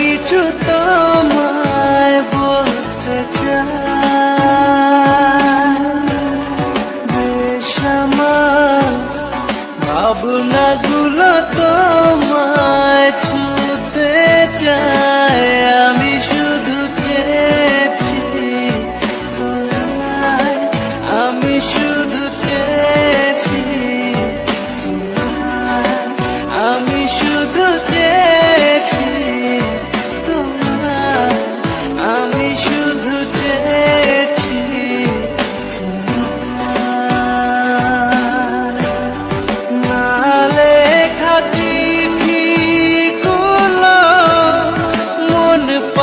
কিছু তোমায় বলতে চাই। বেশ আমার ভাবনা